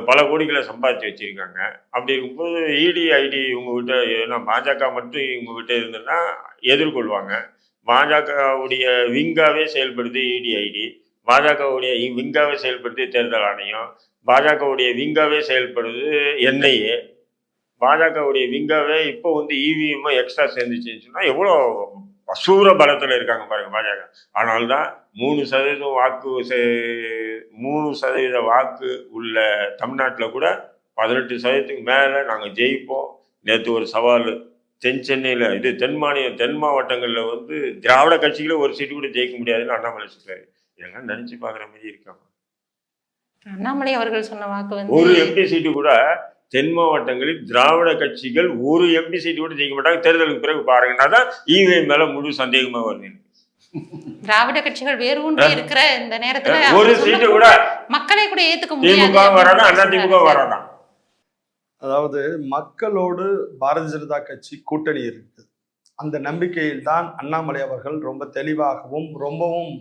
பல கோடிகளை சம்பாதிச்சு வச்சுருக்காங்க. அப்படி இருக்கும்போது இடி ஐடி உங்ககிட்ட ஏன்னா பாஜக மட்டும் இவங்ககிட்ட இருந்ததுன்னா எதிர்கொள்வாங்க. பாஜகவுடைய விங்காவே செயல்படுது இடிஐடி பாஜகவுடைய விங்காவே செயல்படுது தேர்தல் ஆணையம். பாஜகவுடைய விங்காவே செயல்படுது என்ஐஏ பாஜகவுடைய விங்காவே இப்போ வந்து இவிஎம்மும் எக்ஸ்ட்ரா சேர்ந்துச்சுன்னு சொன்னால் எவ்வளோ அசூர பலத்தில் இருக்காங்க பாருங்க பாஜக ஆனால்தான் மூணு சதவீதம் வாக்கு மூணு சதவீத வாக்கு உள்ள தமிழ்நாட்டில் கூட பதினெட்டு சதவீதத்துக்கு மேலே நாங்கள் ஜெயிப்போம். நேற்று ஒரு சவால். தென் சென்னையில் இது தென் மாநில தென் மாவட்டங்களில் வந்து திராவிட கட்சிகளே ஒரு சீட்டு கூட ஜெயிக்க முடியாதுன்னு அண்ணாமலை சொல்றாரு. இதெல்லாம் நினச்சி பார்க்குற மாதிரி இருக்காங்க அண்ணாமலை அவர்கள் சொன்ன வாக்கு ஒரு வந்து எம்பி சீட்டு கூட தென் மாவட்டங்களில் திராவிட கட்சிகள் ஒரு எம்பி சீட்டு கூட ஜெயிக்க மாட்டாங்க. தேர்தலுக்கு பிறகு பாருங்கன்னா தான் இவிஎம் மேல முழு சந்தேகமா வருது. திராவிட கட்சிகள் வேறு ஒன்று இருக்கிற இந்த நேரத்துல ஒரு சீட்டு கூட மக்களை கூட ஏத்துக்க முடியாது. திமுக சொல்றாரு. வராதா? அதாவது மக்களோடு பாரதிய ஜனதா கட்சி கூட்டணி இருக்குது அந்த நம்பிக்கையில் தான் அண்ணாமலை அவர்கள் ரொம்ப தெளிவாகவும் ரொம்பவும்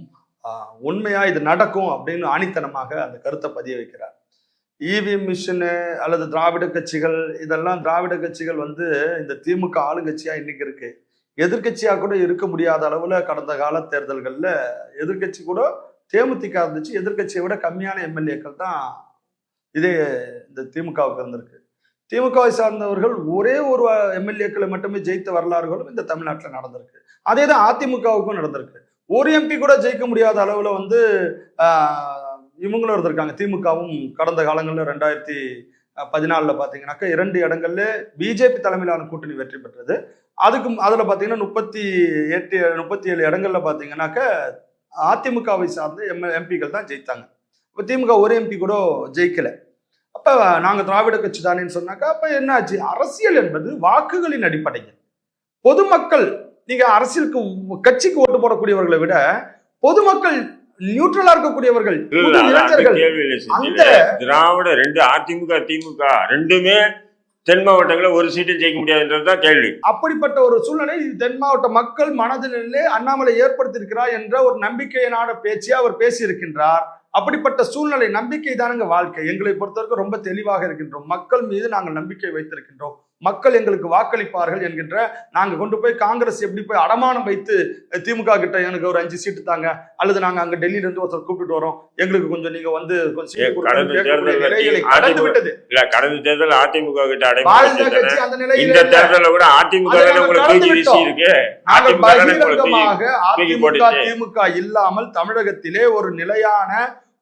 உண்மையாக உண்மையா இது நடக்கும் அப்படின்னு ஆணித்தனமாக அந்த கருத்தை பதிய வைக்கிறார். இவிஎம் மிஷினு அல்லது திராவிட கட்சிகள் இதெல்லாம் திராவிட கட்சிகள் வந்து இந்த திமுக ஆளுங்கட்சியா இன்னைக்கு இருக்கு. எதிர்க்கட்சியா கூட இருக்க முடியாத அளவுல கடந்த கால தேர்தல்கள்ல எதிர்க்கட்சி கூட தேமுதிக இருந்துச்சு எதிர்க்கட்சியை விட கம்மியான எம்எல்ஏக்கள் தான் இதே இந்த திமுகவுக்கு இருந்திருக்கு திமுகவை சார்ந்தவர்கள் ஒரே ஒரு எம்எல்ஏக்களை மட்டுமே ஜெயித்த வரலாறுகளும் இந்த தமிழ்நாட்டில் நடந்திருக்கு. அதே தான் அதிமுகவுக்கும் நடந்திருக்கு. ஒரு எம்பி கூட ஜெயிக்க முடியாத அளவில் வந்து இவங்களும் இருந்திருக்காங்க. திமுகவும் கடந்த காலங்களில் ரெண்டாயிரத்தி பதினாலில் பார்த்தீங்கன்னாக்கா இரண்டு இடங்கள்ல பிஜேபி தலைமையிலான கூட்டணி வெற்றி பெற்றது. அதுக்கு அதில் பார்த்தீங்கன்னா முப்பத்தி எட்டு முப்பத்தி ஏழு இடங்கள்ல பார்த்தீங்கன்னாக்கா அதிமுகவை சார்ந்த எம் எம்பிகள் தான் ஜெயித்தாங்க. இப்போ திமுக ஒரு எம்பி கூட ஜெயிக்கலை. அப்ப நாங்க திராவிட கட்சி தானேன்னு சொன்னாக்கா அப்ப என்னாச்சு? அரசியல் என்பது வாக்குகளின் அடிப்படையில். பொதுமக்கள் நீங்க அரசியலுக்கு கட்சிக்கு ஓட்டு போடக்கூடியவர்களை விட பொதுமக்கள் நியூட்ரலா இருக்கக்கூடியவர்கள். அந்த- திராவிட ரெண்டு அதிமுக திமுக ரெண்டுமே தென் மாவட்டங்களில் ஒரு சீட்டும் ஜெயிக்க முடியாதுன்றது தான் கேள்வி. அப்படிப்பட்ட ஒரு சூழ்நிலை தென் மாவட்ட மக்கள் மனதிலே அண்ணாமலை ஏற்படுத்தியிருக்கிறார் என்ற ஒரு நம்பிக்கையினான பேச்சை அவர் பேசியிருக்கின்றார். அப்படிப்பட்ட சூழ்நிலை நம்பிக்கை தானுங்க வாழ்க்கை. எங்களை பொறுத்தவரைக்கும் ரொம்ப தெளிவாக இருக்கின்றோம். மக்கள் மீது நாங்கள் நம்பிக்கை வைத்திருக்கின்றோம். மக்கள் எங்களுக்கு வாக்களிப்பார்கள் என்கின்ற நாங்க கொண்டு போய் காங்கிரஸ் எப்படி போய் அடமானம் வைத்து திமுக கிட்ட எனக்கு ஒரு அஞ்சு சீட்டு தாங்க. அல்லது நாங்க அங்க டெல்லியில இருந்து ஒருத்தர் கூப்பிட்டு வரோம். எங்களுக்கு கொஞ்சம் நீங்க வந்து கொஞ்சம் கடந்த விட்டது. இல்ல கடந்த தேர்தல் அதிமுக கிட்ட அந்த இந்த. தேர்தல்ல கூட அதிமுக. இருக்கு. நாங்கள் அதிமுக இல்லாமல் தமிழகத்திலே ஒரு நிலையான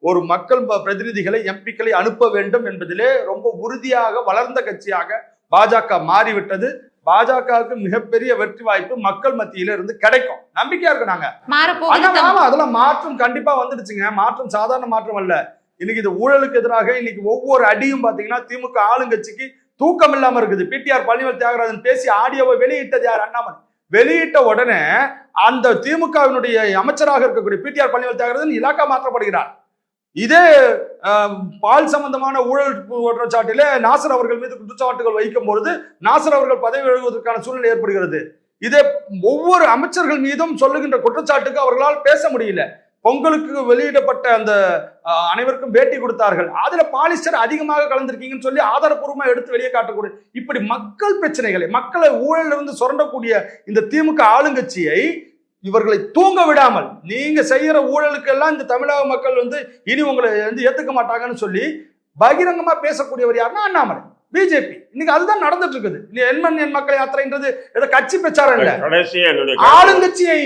ஒரு மக்கள் பிரதிநிதிகளை எம்பிக்களை அனுப்ப வேண்டும் என்பதிலே ரொம்ப உறுதியாக வளர்ந்த கட்சியாக பாஜக மாறிவிட்டது. பாஜகவுக்கு மிகப்பெரிய வெற்றி வாய்ப்பு மக்கள் மத்தியில இருந்து கிடைக்கும். நம்பிக்கையா இருக்கு நாங்க. அதெல்லாம் மாற்றம் கண்டிப்பா வந்துடுச்சுங்க. மாற்றம் சாதாரண மாற்றம் அல்ல. இன்னைக்கு இது ஊழலுக்கு எதிராக இன்னைக்கு ஒவ்வொரு அடியும் பாத்தீங்கன்னா திமுக ஆளுங்கட்சிக்கு தூக்கம் இல்லாம இருக்குது. பிடிஆர் பழனிவேல் தியாகராஜன் பேசி ஆடியோவை வெளியிட்டது யார்? அண்ணாமலை. வெளியிட்ட உடனே அந்த திமுகவினுடைய அமைச்சராக இருக்கக்கூடிய பிடிஆர் பழனிவேல் தியாகராஜன் இலாக்கா மாற்றப்படுகிறார். இதே பால் சம்பந்தமான ஊழல் குற்றச்சாட்டில நாசர் அவர்கள் மீது குற்றச்சாட்டுகள் வைக்கும் பொழுது நாசர் அவர்கள் பதவி விலகுவதற்கான சூழ்நிலை ஏற்படுகிறது. இதே ஒவ்வொரு அமைச்சர்கள் மீதும் சொல்லுகின்ற குற்றச்சாட்டுக்கு அவர்களால் பேச முடியல. பொங்கலுக்கு வெளியிடப்பட்ட அந்த அனைவருக்கும் பேட்டி கொடுத்தார்கள். அதுல பாலிஸ்டர் அதிகமாக கலந்திருக்கீங்கன்னு சொல்லி ஆதாரப்பூர்வமா எடுத்து வெளியே காட்டக்கூடிய இப்படி மக்கள் பிரச்சனைகளை மக்களை ஊழலில் இருந்து சுரண்டக்கூடிய இந்த திமுக ஆளுங்கட்சியை இவர்களை தூங்க விடாமல் நீங்க செய்யற ஊழலுக்கெல்லாம் இந்த தமிழக மக்கள் வந்து இனி உங்களை வந்து ஏத்துக்க மாட்டாங்கன்னு சொல்லி பகிரங்கமா பேசக்கூடியவர் யாருன்னா அண்ணாமலை பிஜேபி. இன்னைக்கு அதுதான் நடந்துட்டு இருக்குது. இந்த எண்மண் எண் மக்கள் யாத்திரைன்றது ஏதோ கட்சி பிரச்சாரம் இல்ல. ஆளுங்கட்சியை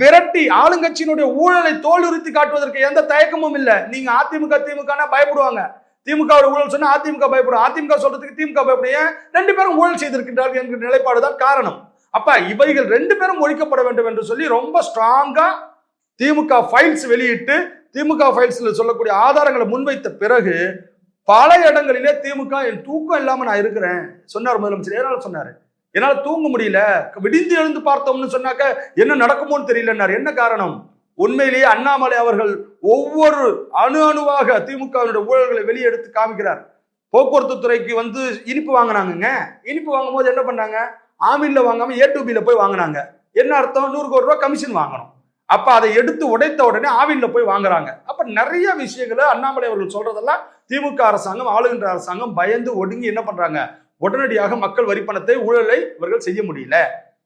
விரட்டி ஆளுங்கட்சியினுடைய ஊழலை தோலுரித்து காட்டுவதற்கு எந்த தயக்கமும் இல்ல. நீங்க அதிமுக திமுக பயப்படுவாங்க. திமுக ஊழல் சொன்னா அதிமுக பயப்படும். அதிமுக சொல்றதுக்கு திமுக பயப்படும். ஏன்? ரெண்டு பேரும் ஊழல் செய்திருக்கின்றார்கள் என்கிற நிலைப்பாடுதான் காரணம். அப்ப இவைகள் ரெண்டு பேரும் ஒழிக்கப்பட வேண்டும் என்று சொல்லி ரொம்ப ஸ்ட்ராங்கா திமுக ஃபைல்ஸ் வெளியிட்டு திமுக ஃபைல்ஸ்ல சொல்லக்கூடிய ஆதாரங்களை முன்வைத்த பிறகு பல இடங்களிலே திமுக என் தூக்கம் இல்லாம நான் இருக்கிறேன் சொன்னார் முதலமைச்சர். எதனால சொன்னாரு? என்னால தூங்க முடியல. விடிந்து எழுந்து பார்த்தோம்னு சொன்னாக்க என்ன நடக்குமோன்னு தெரியலன்னார். என்ன காரணம்? உண்மையிலேயே அண்ணாமலை அவர்கள் ஒவ்வொரு அணு அணுவாக திமுகவினுடைய ஊழல்களை வெளியே எடுத்து காமிக்கிறார். போக்குவரத்து துறைக்கு வந்து இனிப்பு வாங்கினாங்கங்க. இனிப்பு வாங்கும்போது என்ன பண்ணாங்க? ஆமின்ல வாங்காம ஏ ல போய் வாங்கினாங்க. என்ன அர்த்தம்? நூறு கோடி ரூபா கமிஷன் வாங்கணும். அப்ப அதை எடுத்து உடைத்த உடனே ஆவின்ல போய் வாங்குறாங்க. அப்ப நிறைய விஷயங்களை அண்ணாமலை அவர்கள் சொல்றதெல்லாம் திமுக அரசாங்கம் ஆளுகின்ற அரசாங்கம் பயந்து ஒடுங்கி என்ன பண்றாங்க? உடனடியாக மக்கள் வரிப்பணத்தை ஊழலை இவர்கள் செய்ய முடியல.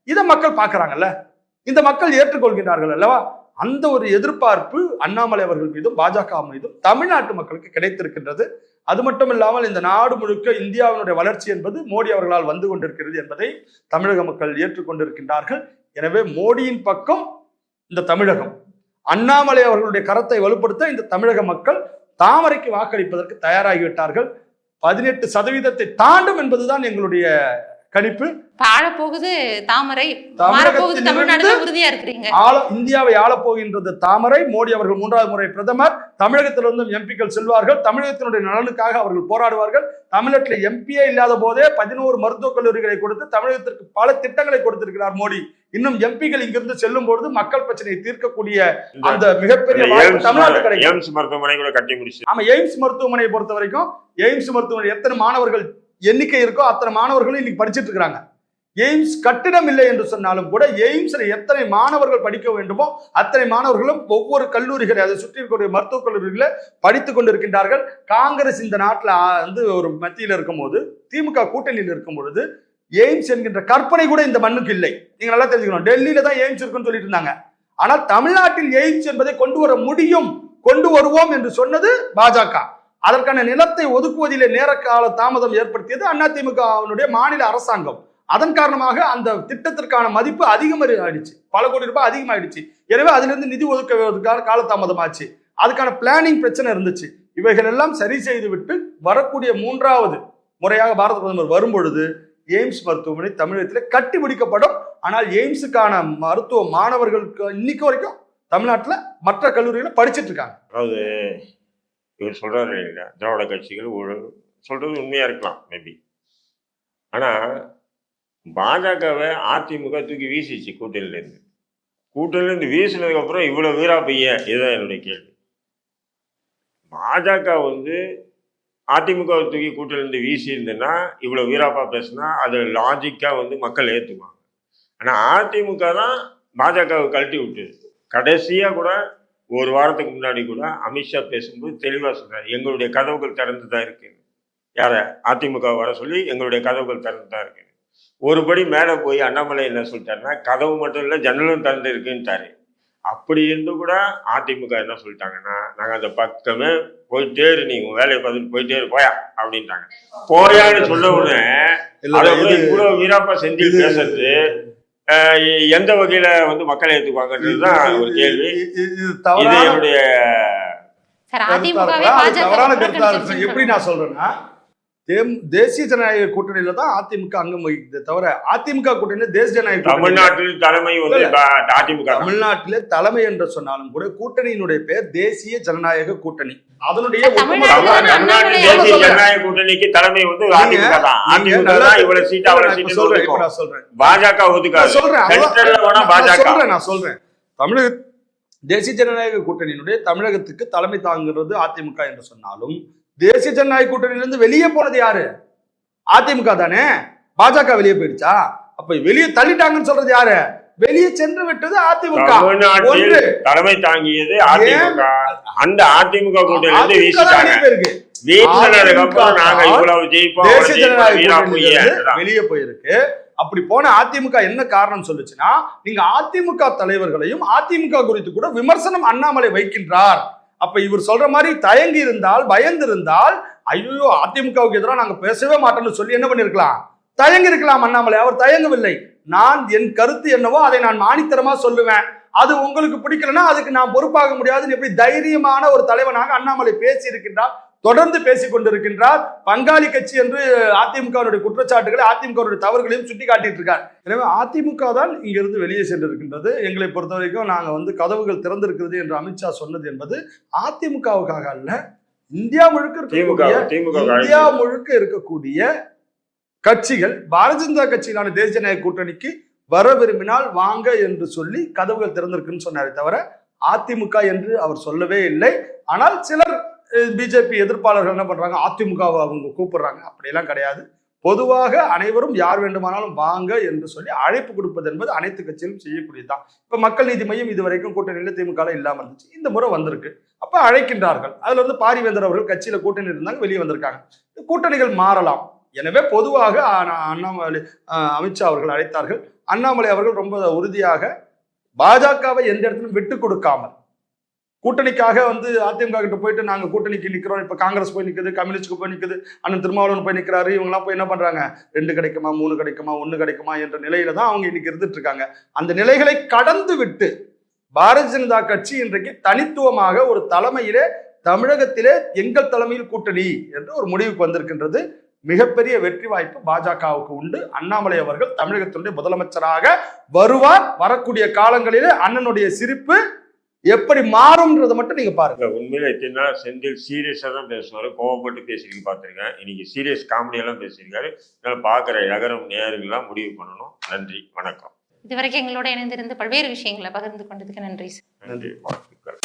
இதை மக்கள் பார்க்குறாங்கல்ல. இந்த மக்கள் ஏற்றுக்கொள்கின்றார்கள் அல்லவா? அந்த ஒரு எதிர்பார்ப்பு அண்ணாமலை அவர்கள் மீதும் பாஜக மீதும் தமிழ்நாட்டு மக்களுக்கு கிடைத்திருக்கின்றது. அது மட்டும் இல்லாமல் இந்த நாடு முழுக்க இந்தியாவினுடைய வளர்ச்சி என்பது மோடி அவர்களால் வந்து கொண்டிருக்கிறது என்பதை தமிழக மக்கள் ஏற்றுக்கொண்டிருக்கின்றார்கள். எனவே மோடியின் பக்கம் இந்த தமிழகம். அண்ணாமலை அவர்களுடைய கரத்தை வலுப்படுத்த இந்த தமிழக மக்கள் தாமரைக்கு வாக்களிப்பதற்கு தயாராகிவிட்டார்கள். பதினெட்டு சதவீதத்தை தாண்டும் என்பதுதான் எங்களுடைய கணிப்பு. வாழப்போகுது தாமரை. மாறப்போகுது தமிழ்நாடு உறுதியா இருக்கிறீங்க. ஆள இந்தியாவை ஆளப் போகின்றது தாமரை. மோடி அவர்கள் மூன்றாவது முறை பிரதமர். தமிழகத்திலிருந்தும் எம்பிக்கள் செல்வார்கள். தமிழகத்தினுடைய நலனுக்காக அவர்கள் போராடுவார்கள். தமிழகத்தில் எம்பியே இல்லாத போதே பதினோரு மருத்துவக் கல்லூரிகளை கொடுத்து தமிழகத்திற்கு பல திட்டங்களை கொடுத்திருக்கிறார் மோடி. இன்னும் எம்பிகள் இங்கிருந்து செல்லும் பொழுது மக்கள் பிரச்சனையை தீர்க்கக்கூடிய அந்த மிகப்பெரிய தமிழ்நாட்டு கிடைக்கும். எய்ம்ஸ் மருத்துவமனை கூட கட்டி முடிச்சு. ஆமா எய்ம்ஸ் மருத்துவமனையை பொறுத்த வரைக்கும் எய்ம்ஸ் மருத்துவமனை எத்தனை மாணவர்கள் எண்ணிக்கை இருக்கோ அத்தனை மாணவர்களும் இன்னைக்கு படிச்சுட்டு இருக்கிறாங்க. எய்ம்ஸ் கட்டிடம் இல்லை என்று சொன்னாலும் கூட எய்ம்ஸ்ல எத்தனை மாணவர்கள் படிக்க வேண்டுமோ அத்தனை மாணவர்களும் ஒவ்வொரு கல்லூரிகளை அதை சுற்றி இருக்கக்கூடிய மருத்துவக் கல்லூரிகளை படித்துக் கொண்டிருக்கின்றார்கள். காங்கிரஸ் இந்த நாட்டில் வந்து ஒரு மத்தியில் இருக்கும்போது திமுக கூட்டணியில் இருக்கும் பொழுது எய்ம்ஸ் என்கின்ற கற்பனை கூட இந்த மண்ணுக்கு இல்லை. நீங்க நல்லா தெரிஞ்சுக்கணும். டெல்லியில தான் எய்ம்ஸ் இருக்குன்னு சொல்லிட்டு இருந்தாங்க. ஆனால் தமிழ்நாட்டில் எய்ம்ஸ் என்பதை கொண்டு வர முடியும் கொண்டு வருவோம் என்று சொன்னது பாஜக. அதற்கான நிலத்தை ஒதுக்குவதிலே நேர கால தாமதம் ஏற்படுத்தியது அதிமுகவினுடைய மாநில அரசாங்கம். அதன் காரணமாக அந்த திட்டத்திற்கான மதிப்பு அதிகமாயிடுச்சு பல கோடி ரூபாய் அதிகமாயிடுச்சு. எனவே அதிலிருந்து நிதி ஒதுக்குவதற்கான காலதாமதம் ஆச்சு அதுக்கான பிளானிங் பிரச்சனை இருந்துச்சு. இவைகள் எல்லாம் சரி செய்து விட்டு வரக்கூடிய மூன்றாவது முறையாக பாரத பிரதமர் வரும்பொழுது எய்ம்ஸ் மருத்துவமனை தமிழகத்தில் கட்டி முடிக்கப்படும் ஆனால் எய்ம்ஸுக்கான மருத்துவ மாணவர்களுக்கு இன்னைக்கு வரைக்கும் தமிழ்நாட்டில் மற்ற கல்லூரிகளை படிச்சுட்டு இருக்காங்க. அதாவது இவர் சொல்கிறாரு இல்லையா திராவிட கட்சிகள் ஒரு சொல்கிறது உண்மையாக இருக்கலாம் மேபி ஆனால் பாஜகவை அதிமுக தூக்கி வீசிச்சு கூட்டணியில இருந்து. வீசினதுக்கப்புறம் இவ்வளோ வீரா பையன் இதுதான் என்னுடைய கேள்வி. பாஜக வந்து அதிமுக தூக்கி கூட்டிலிருந்து வீசியிருந்ததுன்னா இவ்வளோ வீராப்பா பேசுனா அது லாஜிக்காக வந்து மக்கள் ஏற்றுவாங்க ஆனால் அதிமுக தான் பாஜகவை கழட்டி விட்டுது. கடைசியாக கூட ஒரு வாரத்துக்கு முன்னாடி கூட அமித்ஷா பேசும்போது தெளிவாக சொன்னார் எங்களுடைய கதவுகள் திறந்து தான் இருக்கு. யாரை? அதிமுக வர சொல்லி எங்களுடைய கதவுகள் திறந்து தான் இருக்கு. ஒருபடி மேலே போய் அண்ணாமலை என்ன சொல்லிட்டாருன்னா கதவு மட்டும் இல்லை ஜன்னலும் திறந்து இருக்குன்ட்டாரு. அப்படி இருந்து கூட அதிமுக என்ன சொல்லிட்டாங்கன்னா நாங்கள் அந்த பக்கமே போயிட்டே இரு நீ உன் வேலையை பார்த்துட்டு போயிட்டே இரு போயா அப்படின்ட்டாங்க. போயான்னு சொன்ன உடனே இவ்வளவு வீராப்பா இது- பேசுறது எந்த வகையில வந்து மக்களை ஏத்துக்குவாங்கன்றது தான் ஒரு கேள்வி. இது- என்னுடைய தவறான கருத்தா இருக்கு. எப்படி நான் சொல்றேன்னா தேம்- தேசிய ஜனநாயக கூட்டணியில தான் அதிமுக அங்கம் வகிக்குது தவிர அதிமுக கூட்டணியில தேசிய ஜனநாயக தமிழ்நாட்டில் தலைமை வந்து அதிமுக. தமிழ்நாட்டிலே தலைமை என்று சொன்னாலும் கூட கூட்டணியினுடைய பெயர் தேசிய ஜனநாயக கூட்டணி. அதனுடைய தேசிய. ஜனநாயக கூட்டணிக்கு தலைமை வந்து அதிமுக தான். இவ்வளவு சீட் அவ்வளவு நான் இப்ப சீட் சொல்றேன் நான் சொல்றேன். பாஜக நான் ஒதுக்காது. சொல்றேன் பாஜக. சொல்றேன் நான் சொல்றேன். தமிழக தேசிய ஜனநாயக கூட்டணியினுடைய தமிழகத்துக்கு தலைமை தாங்குகிறது அதிமுக என்று சொன்னாலும் தேசிய ஜனநாயக கூட்டணியிலிருந்து வெளியே போனது யாரு? அதிமுக தானே. பாஜக வெளியே போயிடுச்சா? அப்ப வெளியே தள்ளிட்டாங்கன்னு சொல்றது யாரு? வெளியே சென்று விட்டது அதிமுக. தலைமை தாங்கியது அதிமுக. அந்த அதிமுக வீசிட்டாங்க கூட்டணியிலிருந்து பொய்யா வெளியே போயிருக்கு. அப்படி போன அதிமுக என்ன காரணம் சொல்லுச்சுன்னா நீங்க அதிமுக தலைவர்களையும் அதிமுக குறித்து கூட விமர்சனம் அண்ணாமலை வைக்கின்றார். அப்ப இவர் சொல்ற மாதிரி தயங்கி இருந்தால் பயந்து இருந்தால் ஐயோ அதிமுகவுக்கு எதிராக நாங்க பேசவே மாட்டோம்னு சொல்லி என்ன பண்ணிருக்கலாம்? தயங்கி இருக்கலாம் அண்ணாமலை. அவர் தயங்கவில்லை. நான் என் கருத்து என்னவோ அதை நான் மானித்தரமா சொல்லுவேன். அது உங்களுக்கு பிடிக்கலன்னா அதுக்கு நான் பொறுப்பாக முடியாதுன்னு எப்படி தைரியமான ஒரு தலைவனாக அண்ணாமலை பேசி இருக்கின்றார் தொடர்ந்து பேசிக் கொண்டிருக்கின்றார். பங்காளி கட்சி என்று அதிமுகவுடைய குற்றச்சாட்டுகளை அதிமுகவுடைய தவறுகளையும் சுட்டி காட்டிட்டு இருக்கார். எனவே அதிமுக தான் இங்கிருந்து வெளியே சென்றிருக்கின்றது. எங்களை பொறுத்த வரைக்கும் நாங்க வந்து கதவுகள் திறந்திருக்கிறது என்று அமித்ஷா சொன்னது என்பது அதிமுகவுக்காக அல்ல இந்தியா முழுக்க இந்தியா முழுக்க இருக்கக்கூடிய கட்சிகள் பாரதிய ஜனதா கட்சியிலான தேசிய ஜனநாயக கூட்டணிக்கு வர விரும்பினால் வாங்க என்று சொல்லி கதவுகள் திறந்திருக்குன்னு சொன்னாரே தவிர அதிமுக என்று அவர் சொல்லவே இல்லை. ஆனால் சிலர் பிஜேபி எதிர்ப்பாளர்கள் என்ன பண்ணுறாங்க அதிமுகவை அவங்க கூப்பிடுறாங்க. அப்படியெல்லாம் கிடையாது. பொதுவாக அனைவரும் யார் வேண்டுமானாலும் வாங்க என்று சொல்லி அழைப்பு கொடுப்பது என்பது அனைத்து கட்சியிலும் செய்யக்கூடியதுதான். இப்போ மக்கள் நீதி மையம் இதுவரைக்கும் கூட்டணியில் திமுக இல்லாமல் இருந்துச்சு. இந்த முறை வந்திருக்கு. அப்போ அழைக்கின்றார்கள். அதில் வந்து பாரிவேந்தர் அவர்கள் கட்சியில் கூட்டணி இருந்தாங்க வெளியே வந்திருக்காங்க. கூட்டணிகள் மாறலாம். எனவே பொதுவாக அண்ணாமலை அமித்ஷா அவர்கள் அழைத்தார்கள். அண்ணாமலை அவர்கள் ரொம்ப உறுதியாக பாஜகவை எந்த இடத்திலும் விட்டு கொடுக்காமல் கூட்டணிக்காக வந்து அதிமுக கிட்ட போயிட்டு நாங்க கூட்டணிக்கு நிக்கிறோம். இப்ப காங்கிரஸ் போய் நிக்குது கம்யூனிஸ்ட்டுக்கு போய் நிக்குது அண்ணன் திருமாவளவன் போய் நிக்கிறாரு இவங்கெல்லாம் போய் என்ன பண்றாங்க? ரெண்டு கிடைக்குமா மூணு கிடைக்குமா ஒன்று கிடைக்குமா என்ற நிலையில தான் அவங்க இன்னைக்கு இருந்துட்டு இருக்காங்க அந்த நிலைகளை கடந்து விட்டு பாரதிய ஜனதா கட்சி இன்றைக்கு தனித்துவமாக ஒரு தலைமையிலே தமிழகத்திலே எங்கள் தலைமையில் கூட்டணி என்று ஒரு முடிவுக்கு வந்திருக்கின்றது. மிகப்பெரிய வெற்றி வாய்ப்பு பாஜகவுக்கு உண்டு. அண்ணாமலை அவர்கள் தமிழகத்தினுடைய முதலமைச்சராக வருவார். வரக்கூடிய காலங்களிலே அண்ணனுடைய சிரிப்பு எப்படி மாறும்ன்றதை மட்டும் நீங்க பாருங்க. உண்மையில எத்தனை செந்தில் சீரியஸா தான் பேசுவாரு கோவப்பட்டு பேசிருக்கு பார்த்திருக்கேன். இன்னைக்கு சீரியஸ் காமெடியெல்லாம் பேசியிருக்காரு. அதனால பாக்குற நகரம் நேருங்கெல்லாம் முடிவு பண்ணணும். நன்றி வணக்கம். இதுவரைக்கும் எங்களோட இணைந்திருந்து பல்வேறு விஷயங்களை பகிர்ந்து கொண்டதுக்கு நன்றி சார். நன்றி வாழ்த்துக்கள்.